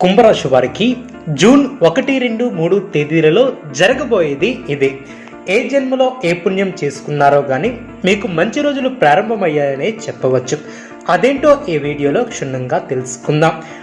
కుంభరాశి వారికి జూన్ ఒకటి రెండు మూడు తేదీలలో జరగబోయేది ఇదే. ఏ జన్మలో ఏ పుణ్యం చేసుకున్నారో కానీ మీకు మంచి రోజులు ప్రారంభమయ్యాయనే చెప్పవచ్చు. అదేంటో ఈ వీడియోలో క్షుణ్ణంగా తెలుసుకుందాం.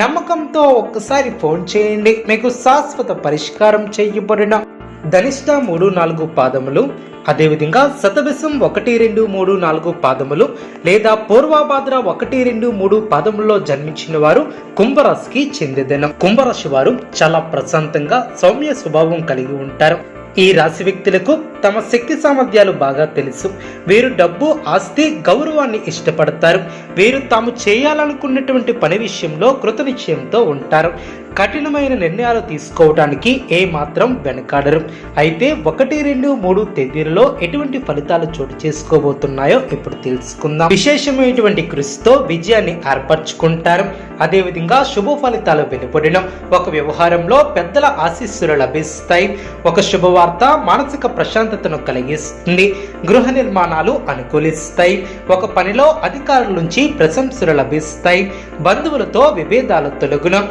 నమ్మకంతో ఒక్కసారి ఫోన్ చేయండి. మీకు శాశ్వత పరిష్కారం చేయబడిన ధనిష్ట మూడు నాలుగు పాదములు అదేవిధంగా శతవిషం ఒకటి రెండు మూడు నాలుగు పాదములు లేదా పూర్వాభాద్ర ఒకటి రెండు మూడు పాదముల్లో జన్మించిన వారు కుంభరాశికి చెందిదనం. కుంభరాశి వారు చాలా ప్రశాంతంగా సౌమ్య స్వభావం కలిగి ఉంటారు. ఈ రాశి వ్యక్తులకు తమ శక్తి సామర్థ్యాలు బాగా తెలుసు. వీరు డబ్బు ఆస్తి గౌరవాన్ని ఇష్టపడతారు. వీరు తాము చేయాలనుకున్నటువంటి పని విషయంలో కృతనిశ్చయంతో ఉంటారు. కఠినమైన నిర్ణయాలు తీసుకోవడానికి ఏమాత్రం వెనకాడరు. అయితే ఒకటి రెండు మూడు తేదీలలో ఎటువంటి ఫలితాలు చోటు చేసుకోబోతున్నాయో ఇప్పుడు తెలుసుకుందాం. విశేషమైనటువంటి కృషితో విజయాన్ని ఏర్పరచుకుంటారు. అదేవిధంగా శుభ ఫలితాలు వెలువడిన ఒక వ్యవహారంలో పెద్దల ఆశీస్సులు లభిస్తాయి. ఒక శుభవార్త మానసిక ప్రశాంతతను కలిగిస్తుంది. గృహ నిర్మాణాలు అనుకూలిస్తాయి. ఒక పనిలో అధికారుల నుంచి ప్రశంసలు లభిస్తాయి. బంధువులతో విభేదాలు తొలగున.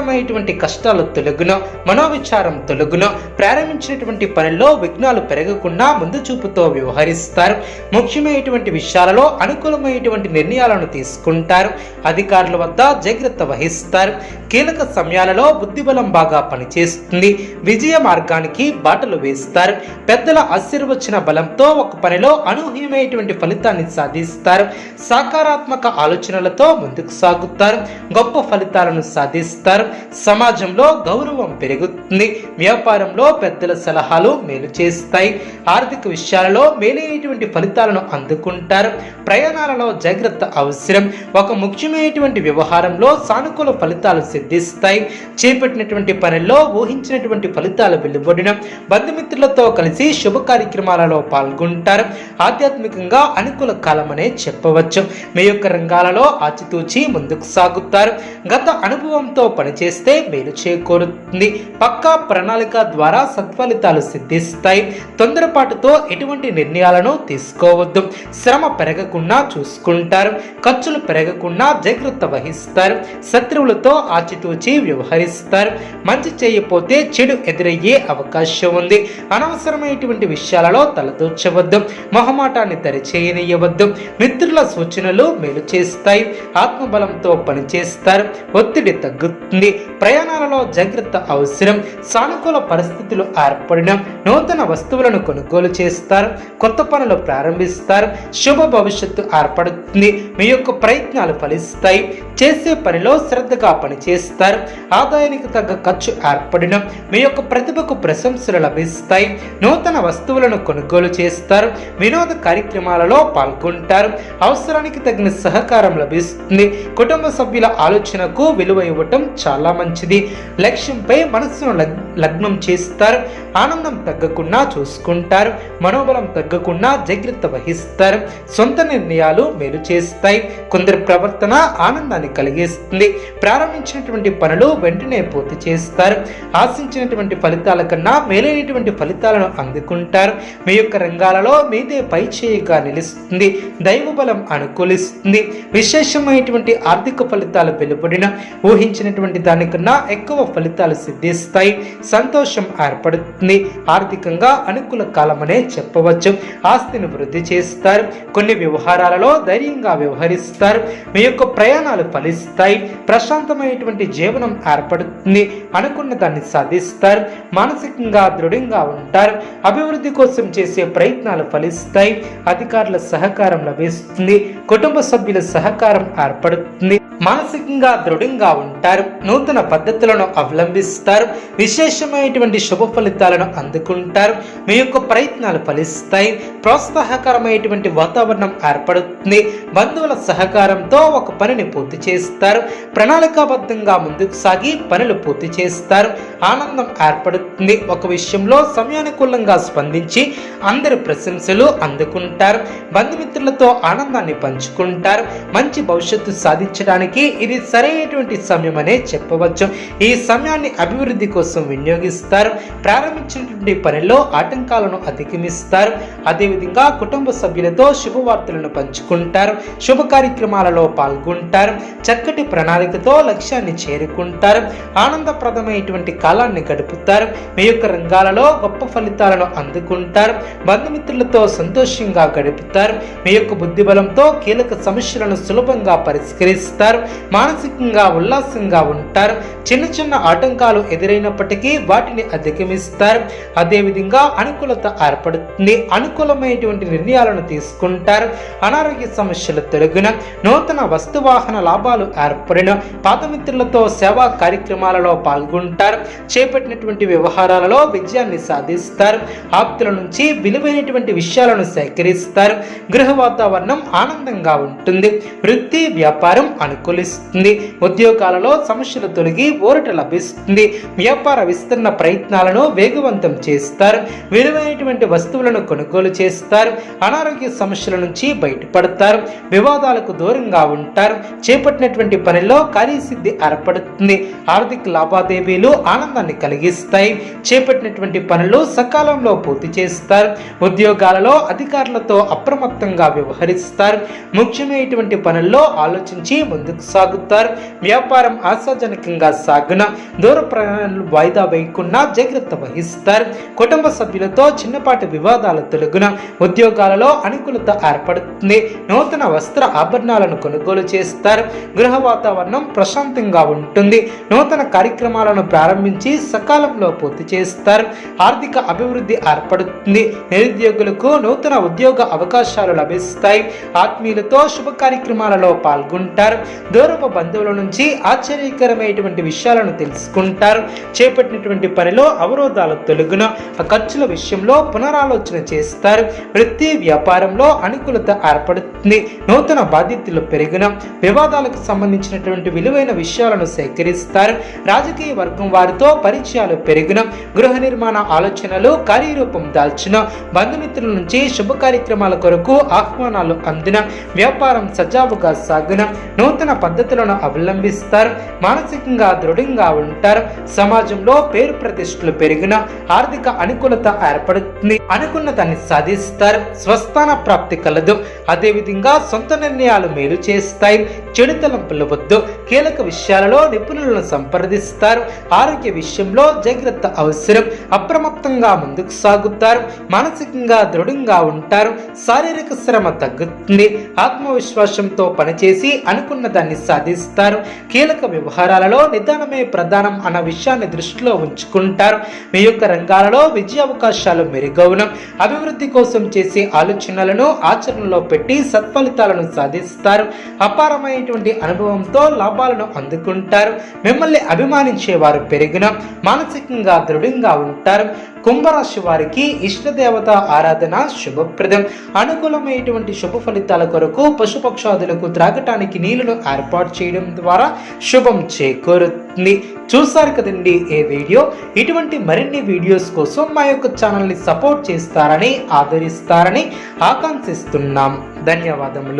అనవసరమైనటువంటి కష్టాలు తొలగున మనోవిచారం తొలగున ప్రారంభించినటువంటి పనిలో విఘ్నాలు పెరగకుండా ముందు చూపుతో వ్యవహరిస్తారు. ముఖ్యమైనటువంటి విషయాలలో అనుకూలమైనటువంటి నిర్ణయాలను తీసుకుంటారు. అధికారుల వద్ద జాగ్రత్త వహిస్తారు. కీలక సమయాలలో బుద్ధిబలం బాగా పనిచేస్తుంది. విజయ మార్గానికి బాటలు వేస్తారు. పెద్దల ఆశీర్వచన బలంతో ఒక పనిలో అనూహ్యమైనటువంటి ఫలితాన్ని సాధిస్తారు. సకారాత్మక ఆలోచనలతో ముందుకు సాగుతారు. గొప్ప ఫలితాలను సాధిస్తారు. సమాజంలో గౌరవం పెరుగుతుంది. వ్యాపారంలో పెద్దల సలహాలు మేలు చేస్తాయి. ఆర్థిక విషయాలలో మేలైనటువంటి ఫలితాలను అందుకుంటారు. ప్రయాణాలలో జాగ్రత్త అవసరం. ఒక ముఖ్యమైనటువంటి వ్యవహారంలో సానుకూల ఫలితాలు సిద్ధిస్తాయి. చేపట్టినటువంటి పనుల్లో ఊహించినటువంటి ఫలితాలు వెలువడిన బంధుమిత్రులతో కలిసి శుభ కార్యక్రమాలలో పాల్గొంటారు. ఆధ్యాత్మికంగా అనుకూల కాలమనే చెప్పవచ్చు. మీ యొక్క రంగాలలో ఆచితూచి ముందుకు సాగుతారు. గత అనుభవంతో చేస్తే మేలు చేకూరుతుంది. పక్కా ప్రణాళిక ద్వారా సత్ఫలితాలు సిద్ధిస్తాయి. తొందరపాటుతో ఎటువంటి నిర్ణయాలను తీసుకోవద్దు. శ్రమ పెరగకుండా చూసుకుంటారు. ఖర్చులు పెరగకుండా జాగ్రత్త వహిస్తారు. శత్రువులతో ఆచితూచి వ్యవహరిస్తారు. మంచి చేయపోతే చెడు ఎదురయ్యే అవకాశం ఉంది. అనవసరమైనటువంటి విషయాలలో తలదూర్చవద్దు. మొహమాటాన్ని దరిచేయనీయవద్దు మిత్రుల సూచనలు మేలు చేస్తాయి. ఆత్మబలంతో పనిచేస్తారు. ఒత్తిడి తగ్గుతుంది. ప్రయాణాలలో జాగ్రత్త అవసరం. సానుకూల పరిస్థితులు ఏర్పడిన నూతన వస్తువులను కొనుగోలు చేస్తారు. కొత్త పనులు ప్రారంభిస్తారు. శుభ భవిష్యత్తు ఏర్పడుతుంది. మీ యొక్క ప్రయత్నాలు ఫలిస్తాయి. చేసే పనిలో శ్రద్ధగా పనిచేస్తారు. ఆదాయానికి తగ్గ ఖర్చు ఏర్పడిన మీ యొక్క ప్రతిభకు ప్రశంసలు లభిస్తాయి. నూతన వస్తువులను కొనుగోలు చేస్తారు. వినోద కార్యక్రమాలలో పాల్గొంటారు. అవసరానికి తగిన సహకారం లభిస్తుంది. కుటుంబ సభ్యుల ఆలోచనకు విలువ ఇవ్వటం చాలా మంచిది. లక్ష్యంపై మనస్సును లగ్- లగ్నం చేస్తారు. ఆనందం తగ్గకుండా చూసుకుంటారు. మనోబలం తగ్గకుండా జాగ్రత్త వహిస్తారు. సొంత నిర్ణయాలు మేలు చేస్తాయి. కొందరి ప్రవర్తన ఆనందాన్ని కలిగిస్తుంది. ప్రారంభించినటువంటి పనులు వెంటనే పూర్తి చేస్తారు. ఆశించినటువంటి ఫలితాల కన్నా మేలైనటువంటి ఫలితాలను అందుకుంటారు. మీ యొక్క రంగాలలో మీదే పై చేయిగా నిలుస్తుంది. దైవబలం అనుకూలిస్తుంది. విశేషమైనటువంటి ఆర్థిక ఫలితాలు వెలువడిన ఊహించినటువంటి దానికన్నా ఎక్కువ ఫలితాలు సిద్ధిస్తాయి. సంతోషం ఏర్పడుతుంది. ఆర్థికంగా అనుకూల కాలమనే చెప్పవచ్చు. ఆస్తిని వృద్ధి చేస్తారు. కొన్ని వ్యవహారాలలో ధైర్యంగా వ్యవహరిస్తారు. మీ యొక్క ప్రయాణాలు ఫలిస్తాయి. ప్రశాంతమైనటువంటి జీవనం ఏర్పడుతుంది. అనుకున్న దాన్ని సాధిస్తారు. మానసికంగా దృఢంగా ఉంటారు. అభివృద్ధి కోసం చేసే ప్రయత్నాలు ఫలిస్తాయి. అధికారుల సహకారం లభిస్తుంది. కుటుంబ సభ్యుల సహకారం ఏర్పడుతుంది. మానసికంగా దృఢంగా ఉంటారు. నూతన నూతన పద్ధతులను అవలంబిస్తారు. విశేషమైనటువంటి శుభ ఫలితాలను అందుకుంటారు. మీ యొక్క ప్రయత్నాలు ఫలిస్తాయి. ప్రోత్సాహకరమైనటువంటి వాతావరణం ఏర్పడుతుంది. బంధువుల సహకారంతో ఒక పనిని పూర్తి చేస్తారు. ప్రణాళికాబద్ధంగా ముందుకు సాగి పనులు పూర్తి చేస్తారు. ఆనందం ఏర్పడుతుంది. ఒక విషయంలో సమయానుకూలంగా స్పందించి అందరి ప్రశంసలు అందుకుంటారు. బంధుమిత్రులతో ఆనందాన్ని పంచుకుంటారు. మంచి భవిష్యత్తు సాధించడానికి ఇది సరైనటువంటి సమయం అనే చెప్పవచ్చు. ఈ సమయాన్ని అభివృద్ధి కోసం వినియోగిస్తారు. ప్రారంభించినటువంటి పనిలో ఆటంకాలను అధిగమిస్తారు. అదేవిధంగా కుటుంబ సభ్యులతో శుభవార్తలను పంచుకుంటారు. శుభ కార్యక్రమాలలో పాల్గొంటారు. చక్కటి ప్రణాళికతో లక్ష్యాన్ని చేరుకుంటారు. ఆనందప్రదమైనటువంటి కాలాన్ని గడుపుతారు. మీ యొక్క రంగాలలో గొప్ప ఫలితాలను అందుకుంటారు. బంధుమిత్రులతో సంతోషంగా గడుపుతారు. మీ యొక్క బుద్ధి బలంతో కీలక సమస్యలను సులభంగా పరిష్కరిస్తారు. మానసికంగా ఉల్లాసంగా ఉంటారు. చిన్న చిన్న ఆటంకాలు ఎదురైనప్పటికీ వాటిని అధిగమిస్తారు. అదేవిధంగా అనుకూలత ఏర్పడుతుంది. అనుకూలమైనటువంటి నిర్ణయాలను తీసుకుంటారు. అనారోగ్య సమస్యలు తొలగిన నూతన వస్తువాహన లాభాలు ఏర్పడిన పాదమిత్రులతో సేవా కార్యక్రమాలలో పాల్గొంటారు. చేపట్టినటువంటి వ్యవహారాలలో విజయాన్ని సాధిస్తారు. ఆప్తుల నుంచి విలువైనటువంటి విషయాలను సేకరిస్తారు. గృహ వాతావరణం ఆనందంగా ఉంటుంది. వృత్తి వ్యాపారం అనుకూలిస్తుంది. ఉద్యోగాలలో సమస్యలు తొలగి ఊరట లభిస్తుంది. వ్యాపార విస్తరణ ప్రయత్నాలను వేగవంతం చేస్తారు. విలువైనటువంటి వస్తువులను కొనుగోలు చేస్తారు. అనారోగ్య సమస్యల నుంచి బయటపడతారు. వివాదాలకు దూరంగా ఉంటారు. చేపట్టినటువంటి పనిలో కార్యసిద్ధి ఏర్పడుతుంది. ఆర్థిక లావాదేవీలు ఆనందాన్ని కలిగిస్తాయి. చేపట్టినటువంటి పనులు సకాలంలో పూర్తి చేస్తారు. ఉద్యోగాలలో అధికారులతో అప్రమత్తంగా వ్యవహరిస్తారు. ముఖ్యమైనటువంటి పనుల్లో ఆలోచించి ముందుకు సాగుతారు. వ్యాపారం ఆశాజనకంగా సాగున దూర ప్రయాణాలు వాయిదా వేయకుండా జాగ్రత్త వహిస్తారు. కుటుంబ సభ్యులతో చిన్నపాటి వివాదాలు తొలగున ఉద్యోగాలలో అనుకూలత ఏర్పడుతుంది. నూతన వస్త్ర ఆభరణాలను కొనుగోలు చేస్తారు. గృహ వాతావరణం ప్రశాంతంగా ఉంటుంది. నూతన కార్యక్రమాలను ప్రారంభించ సకాలంలో పూర్తి చేస్తారు. ఆర్థిక అభివృద్ధి ఏర్పడుతుంది. నిరుద్యోగులకు నూతన ఉద్యోగ అవకాశాలు లభిస్తాయి. ఆత్మీయులతో శుభ కార్యక్రమాలలో పాల్గొంటారు. దూరపు బంధువుల నుంచి ఆశ్చర్యకరమైనటువంటి విషయాలను తెలుసుకుంటారు. చేపట్టినటువంటి పనిలో అవరోధాలు తొలగున ఖర్చుల విషయంలో పునరాలోచన చేస్తారు. వృత్తి వ్యాపారంలో అనుకూలత ఏర్పడుతుంది. నూతన బాధ్యతలు పెరిగిన వివాదాలకు సంబంధించినటువంటి విలువైన విషయాలను సేకరిస్తారు. రాజకీయ వర్గం వారితో పరిచయాలు పెరిగిన గృహ నిర్మాణ ఆలోచనలు కార్యరూపం దాల్చిన బంధుమిత్రుల నుంచి శుభ కార్యక్రమాల కొరకు ఆహ్వానాలు అందిన వ్యాపారం సజావుగా సాగిన నూతన పద్ధతులను అవలంబిస్తారు మానసికంగా దృఢంగా ఉంటారు. సమాజంలో పేరు ప్రతిష్టలు పెరిగిన ఆర్థిక అనుకూలత ఏర్పడుతుంది. అనుకున్న దాన్ని సాధిస్తారు. స్వస్థాన ప్రాప్తి కలదు. అదేవిధంగా సొంత నిర్ణయాలు మేలు చేస్తాయి. చెడు తలంపులు వద్దు. కీలక విషయాలలో నిపుణులను సంప్రదిస్తారు. ఆరోగ్య విషయంలో జాగ్రత్త అవసరం. అప్రమత్తంగా ముందుకు సాగుతారు. మానసికంగా దృఢంగా ఉంటారు. శారీరక శ్రమ తగ్గుతుంది. ఆత్మవిశ్వాసంతో పనిచేసి అనుకున్న దాన్ని సాధిస్తారు. కీలక వ్యవహారాలలో నిదానమే ప్రధానం అన్న విషయాన్ని దృష్టిలో ఉంచుకుంటారు. మీ యొక్క రంగాలలో విజయ అవకాశాలు మెరుగవును. అభివృద్ధి కోసం చేసే ఆలోచనలను ఆచరణలో పెట్టి సత్ఫలితాలను సాధిస్తారు. అపారమైనటువంటి అనుభవంతో లాభాలను అందుకుంటారు. మిమ్మల్ని అభిమానించే వారు కలిగిన మానసికంగా దృఢంగా ఉంటారు. కుంభరాశి వారికి ఇష్టదేవత ఆరాధన శుభప్రదం. అనుకూలమైనటువంటి శుభ ఫలితాల కొరకు పశుపక్షాదులకు త్రాగటానికి నీళ్ళను ఏర్పాటు చేయడం ద్వారా శుభం చేకూరుతుంది. చూసారు కదండి ఏ వీడియో? ఇటువంటి మరిన్ని వీడియోస్ కోసం మా యొక్క ఛానల్ని సపోర్ట్ చేస్తారని ఆదరిస్తారని ఆకాంక్షిస్తున్నాం. ధన్యవాదములు.